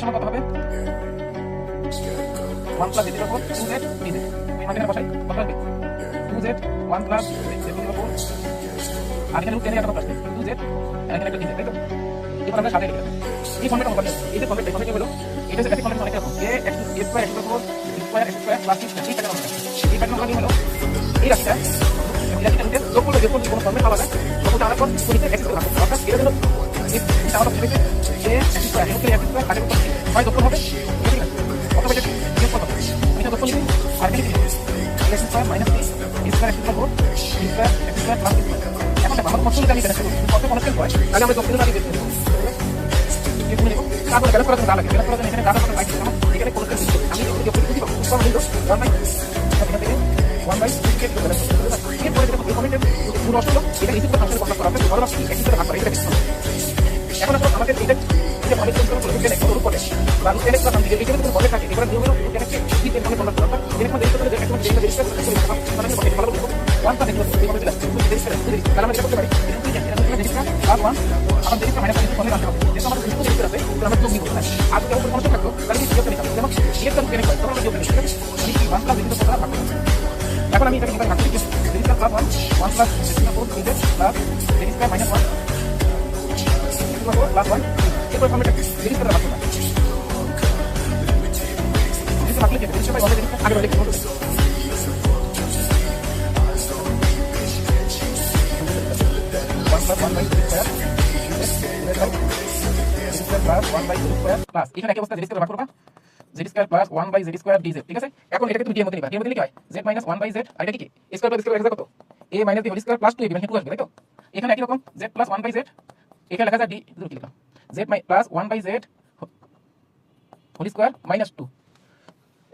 সমান কত হবে 1 প্লাস জেড উপর 2z dz এই মানটা বসাই কত হবে 2z 1 প্লাস জেড উপর আর এখানে রুট টেনে একটা প্লাস 2z আর এখানে একটা dz তাই তো? এবার আমরা সাথে এই ফর্মেটটা কত এই যে ফর্মেট এই ফর্মেট হলো এটা হচ্ছে বেসিক ফর্মেট অনেক রকম a x a square x উপর স্কয়ার x স্কয়ার প্লাস 6 এই প্যাটার্ন এই প্যাটার্ন হলো? এই রাশিটা এই রাশিটা নিতে যোগ করলে যখন কোনো ফর্মেট পাওয়া যায়, তখন পর পুরিতে x করে অর্থাৎ এটা হলো স্কয়ার স্কয়ার হয় যোগ হবে আমি যোগ করলি আর কি লিখি x square minus a square x উপর b square x square plus এখন দেখো আমাদের কত জানি কত কনস্ট্যান্ট হয় তাহলে আমরা বের করব তারপরে ব্যালেন্স করার জন্য যা লাগে ব্যালেন্স করার জন্য এখানে ডাটা কত পাইছি এখানে কোন আমি যদি যোগ করি বুঝি পাবো কত হলো 1 বাই এখান থেকে 1 বাই 6 কে ব্যালেন্স করতে এরপরে দেখো এই কমেন্টের পুরো অংশ এটা রিসিভ ফাংশন কনভার্ট করা এটা দেবো বলে থাকে, এবার নিয়ম হলো রূপ এর কি কি এর কনভার্ট করা হবে এর মধ্যে দেখতে যে একটা যেটা রেজিস্টার করতে হবে মানে আমি ভালো বলব ওয়ান টা দেখো এই কমেন্ট দিলাম রেজিস্টার তাহলে আমরা যেটা করতে পারি রেজিস্টার প্লাস ওয়ান আমার রেজিস্টার মাইনাস ওয়ান কমে আসতে হবে যেটা আমাদের কিছু রেজিস্টার আছে তো আমরা যোগ নিব আর যদি উপর কোনো থাকতো তাহলে কি যোগ নিতাম, যেমন ইলেকট্রন কেনে হয় তখন আমরা যোগ নিব ঠিক আছে আমি ওয়ান প্লাস রেজিস্টার করা ভাগ এখন আমি এটাকে ভাগ করি register plus one one plus four plus register minus one plus one এরপর ফর্মেট রেজিস্টার ভাগ করলাম। রেজিস্টার ভাগলে বাই স্কোয়ার প্লাস এখানে একই অবস্থা স্কোয়ার ডিজেড ঠিক আছে? এখন ডি এর মধ্যে নিবা। লিখে হয়? Z minus one by z আর কি? কি স্কোয়ার প্লাস স্কোয়ার কত? A minus b whole square plus two a b মানে রকম z plus one by z এখানে লেখা যায় ডি কি লিখলাম plus one by z whole square minus two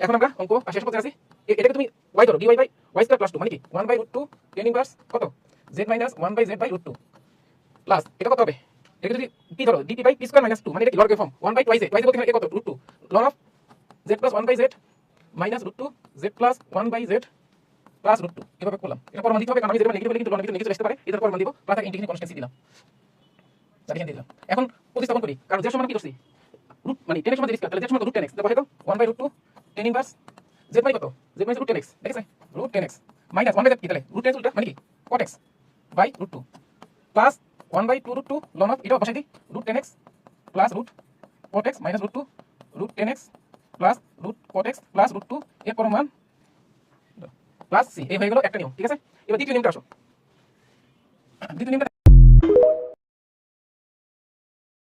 এখন আমরা অঙ্ক শেষ করতে আসি এটাকে তুমি ওয়াই ধরো d y by y square plus two মানে কি? One by root two tan inverse কত? Z minus one by z by root two plus এটা কত হবে? এটা যদি পি ধরো dp by p square minus two মানে এটা কি log form one by twice twice বলতে এখানে কত? Root two log of z plus one by z minus root two z plus one by z plus root two এভাবে করলাম। এটা পরমান দিতে হবে, কারণ আমি যেটা নেগেটিভ কিন্তু নেগেটিভ নেগেটিভ আসতে পারে। এটার পরমান দিব প্লাস ইন্টিগ্রেশন কনস্ট্যান্সি দিলাম। তাহলে এখানে দিলাম। এখন প্রতিস্থাপন করি। কারণ যে সমান কি করছি? রুট মানে টেন সমান তাহলে যে সমান রুট টেন এক্স দেখো one by root two tan inverse z by কত z by root tan x দেখেছে root tan x minus one by কি তাহলে রুট টেন উল্টা মানে কি cot x by root two plus one by two root two ln of এটাও বসাই দিই root tan x plus root cot x minus root two root tan x plus root cot x plus root two এর পরমান plus C এই হয়ে গেল একটা নিয়ম, ঠিক আছে? এবার দ্বিতীয় নিয়মটা আসো। দ্বিতীয় নিয়মটা